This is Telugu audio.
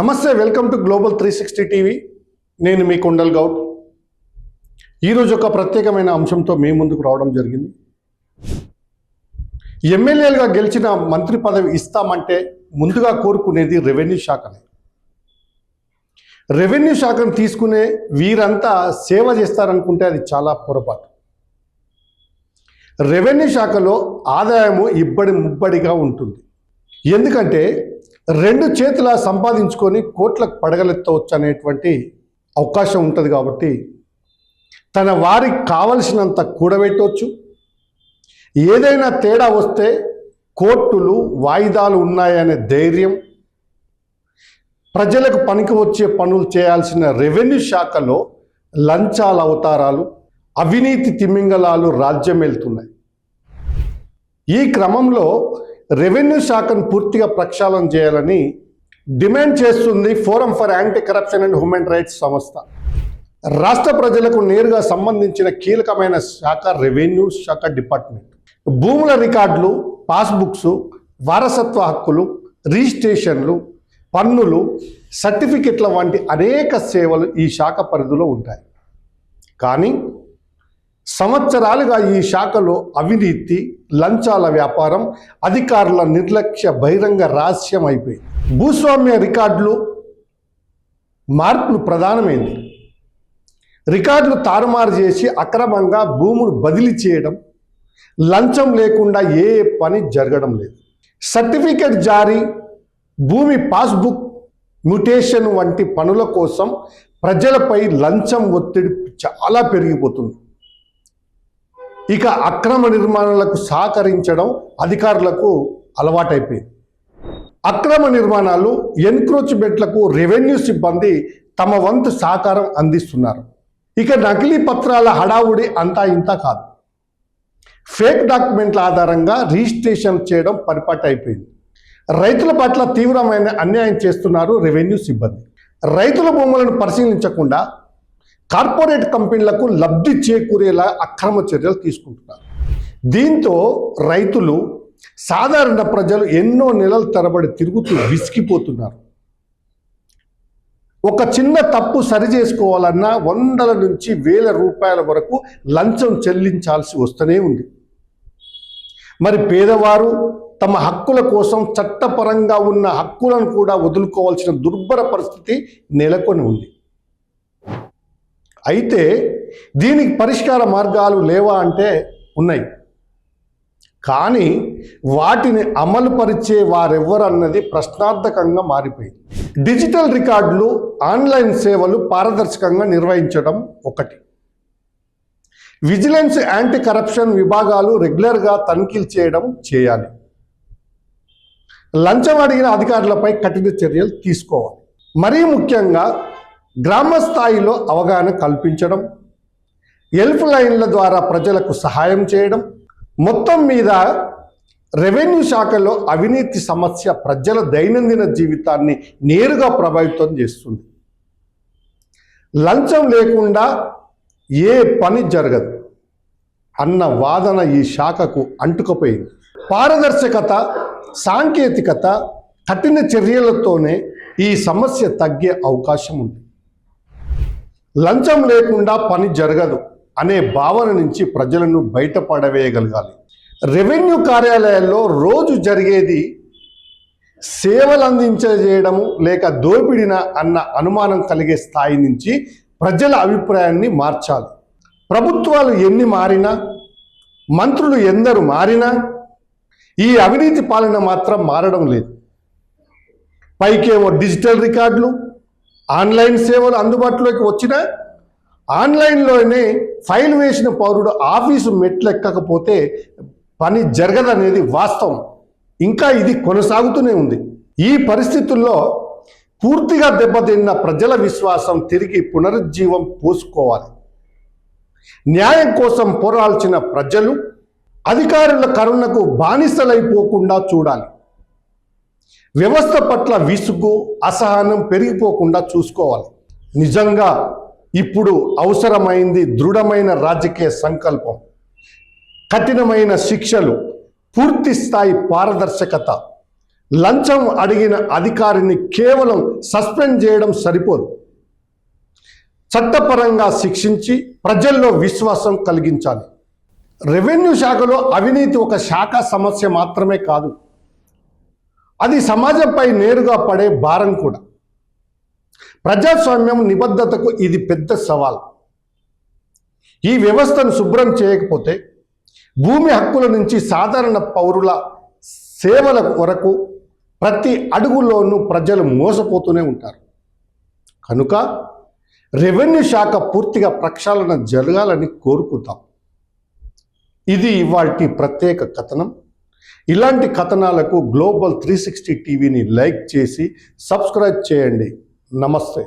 నమస్తే welcome to global three sixty TV. నేను మీ కుండల్ గౌడ్. ఈరోజు ఒక ప్రత్యేకమైన అంశంతో మీ ముందుకు రావడం జరిగింది. ఎమ్మెల్యేలుగా గెలిచిన మంత్రి పదవి ఇస్తామంటే ముందుగా కోరుకునేది రెవెన్యూ శాఖనే. రెవెన్యూ శాఖను తీసుకునే వీరంతా సేవ చేస్తారనుకుంటే అది చాలా పొరపాటు. రెవెన్యూ శాఖలో ఆదాయము ఇబ్బడి ముబ్బడిగా ఉంటుంది. ఎందుకంటే రెండు చేతుల సంపాదించుకొని కోట్లకు పడగలెత్తవచ్చు అనేటువంటి అవకాశం ఉంటుంది కాబట్టి తన వారికి కావలసినంత కూడబెట్టవచ్చు. ఏదైనా తేడా వస్తే కోర్టులు వాయిదాలు ఉన్నాయనే ధైర్యం. ప్రజలకు పనికి వచ్చే పనులు చేయాల్సిన రెవెన్యూ శాఖలో లంచాల అవతారాలు అవినీతి తిమింగలాలు రాజ్యం వెళ్తున్నాయి ఈ క్రమంలో రెవెన్యూ శాఖను పూర్తిగా ప్రక్షాళన చేయాలని డిమాండ్ చేస్తుంది forum for anti corruption and human rights సంస్థ. రాష్ట్ర ప్రజలకు నేరుగా సంబంధించిన కీలకమైన శాఖ రెవెన్యూ శాఖ డిపార్ట్మెంట్. భూముల రికార్డులు పాస్బుక్స్ వారసత్వ హక్కులు రిజిస్ట్రేషన్లు పన్నులు సర్టిఫికెట్ల వంటి అనేక సేవలు ఈ శాఖ పరిధిలో ఉంటాయి. కానీ సంవత్సరాలుగా ఈ శాఖలో అవినీతి లంచాల వ్యాపారం అధికారుల నిర్లక్ష్య బహిరంగ రహస్యం అయిపోయింది. భూస్వామ్య రికార్డులు మార్పులు ప్రధానమైంది. రికార్డులు తారుమారు చేసి అక్రమంగా భూములు బదిలీ చేయడం లంచం లేకుండా ఏ పని జరగడం లేదు. సర్టిఫికెట్ జారీ భూమి పాస్బుక్ మ్యుటేషన్ వంటి పనుల కోసం ప్రజలపై లంచం ఒత్తిడి చాలా పెరిగిపోతుంది. ఇక అక్రమ నిర్మాణాలకు సహకరించడం అధికారులకు అలవాటైపోయింది. అక్రమ నిర్మాణాలు ఎన్క్రోచ్మెంట్లకు రెవెన్యూ సిబ్బంది తమ వంతు సహకారం అందిస్తున్నారు. ఇక నకిలీ పత్రాల హడావుడి అంతా ఇంత కాదు. ఫేక్ డాక్యుమెంట్ల ఆధారంగా రిజిస్ట్రేషన్ చేయడం పరిపాటు అయిపోయింది రైతుల పట్ల తీవ్రమైన అన్యాయం చేస్తున్నారు రెవెన్యూ సిబ్బంది. రైతుల భూములను పరిశీలించకుండా కార్పొరేట్ కంపెనీలకు లబ్ధి చేకూరేలా అక్రమ చర్యలు తీసుకుంటున్నారు. దీంతో రైతులు సాధారణ ప్రజలు ఎన్నో నెలల తరబడి తిరుగుతూ విసిగిపోతున్నారు. ఒక చిన్న తప్పు సరి చేసుకోవాలన్నా వందల నుంచి వేల రూపాయల వరకు లంచం చెల్లించాల్సి వస్తూనే ఉంది. మరి పేదవారు తమ హక్కుల కోసం చట్టపరంగా ఉన్న హక్కులను కూడా వదులుకోవాల్సిన దుర్భర పరిస్థితి నెలకొని ఉంది. అయితే దీనికి పరిష్కార మార్గాలు లేవా అంటే ఉన్నాయి. కానీ వాటిని అమలు పరిచే వారెవ్వరు అన్నది ప్రశ్నార్థకంగా మారిపోయింది. డిజిటల్ రికార్డులు ఆన్లైన్ సేవలు పారదర్శకంగా నిర్వహించడం ఒకటి. విజిలెన్స్ యాంటీ కరప్షన్ విభాగాలు రెగ్యులర్గా తనిఖీలు చేయడం చేయాలి. లంచం అడిగిన అధికారులపై కఠిన చర్యలు తీసుకోవాలి. మరీ ముఖ్యంగా గ్రామ స్థాయిలో అవగాహన కల్పించడం హెల్ప్ లైన్ల ద్వారా ప్రజలకు సహాయం చేయడం మొత్తం మీద రెవెన్యూ శాఖలో అవినీతి సమస్య ప్రజల దైనందిన జీవితాన్ని నేరుగా ప్రభావితం చేస్తుంది. లంచం లేకుండా ఏ పని జరగదు. అన్న వాదన ఈ శాఖకు అంటుకుపోయింది. పారదర్శకత సాంకేతికత కఠిన చర్యలతోనే ఈ సమస్య తగ్గే అవకాశం ఉంది. లంచం లేకుండా పని జరగదు అనే భావన నుంచి ప్రజలను బయటపడవేయగలగాలి. రెవెన్యూ కార్యాలయాల్లో రోజు జరిగేది సేవలు అందించజేయడము లేక దోపిడిన అన్న అనుమానం కలిగే స్థాయి నుంచి ప్రజల అభిప్రాయాన్ని మార్చాలి. ప్రభుత్వాలు ఎన్ని మారినా మంత్రులు ఎందరు మారినా ఈ అవినీతి పాలన మాత్రం మారడం లేదు. పైకేమో డిజిటల్ రికార్డులు ఆన్లైన్ సేవలు అందుబాటులోకి వచ్చినా ఆన్లైన్లోనే ఫైల్ వేసిన పౌరుడు ఆఫీసు మెట్లెక్కకపోతే పని జరగదనేది వాస్తవం. ఇంకా ఇది కొనసాగుతూనే ఉంది. ఈ పరిస్థితుల్లో పూర్తిగా దెబ్బతిన్న ప్రజల విశ్వాసం తిరిగి పునరుజ్జీవం పోసుకోవాలి. న్యాయం కోసం పోరాల్చిన ప్రజలు అధికారుల కరుణకు బానిసలైపోకుండా చూడాలి. వ్యవస్థ పట్ల విసుగు అసహనం పెరిగిపోకుండా చూసుకోవాలి. నిజంగా ఇప్పుడు అవసరమైంది దృఢమైన రాజకీయ సంకల్పం కఠినమైన శిక్షలు పూర్తి స్థాయి పారదర్శకత. లంచం అడిగిన అధికారిని కేవలం సస్పెండ్ చేయడం సరిపోదు. చట్టపరంగా శిక్షించి ప్రజల్లో విశ్వాసం కలిగించాలి. రెవెన్యూ శాఖలో అవినీతి ఒక శాఖ సమస్య మాత్రమే కాదు. అది సమాజంపై నేరుగా పడే భారం కూడా. ప్రజాస్వామ్యం నిబద్ధతకు ఇది పెద్ద సవాల్. ఈ వ్యవస్థను శుభ్రం చేయకపోతే భూమి హక్కుల నుంచి సాధారణ పౌరుల సేవల వరకు ప్రతి అడుగులోనూ ప్రజలు మోసపోతూనే ఉంటారు. కనుక రెవెన్యూ శాఖ పూర్తిగా ప్రక్షాళన జరగాలని కోరుకుంటాం. ఇది ఇవాటి ప్రత్యేక కథనం. ఇలాంటి కథనాలకు గ్లోబల్ త్రీ సిక్స్టీ టీవీని లైక్ చేసి సబ్స్క్రైబ్ చేయండి. నమస్తే.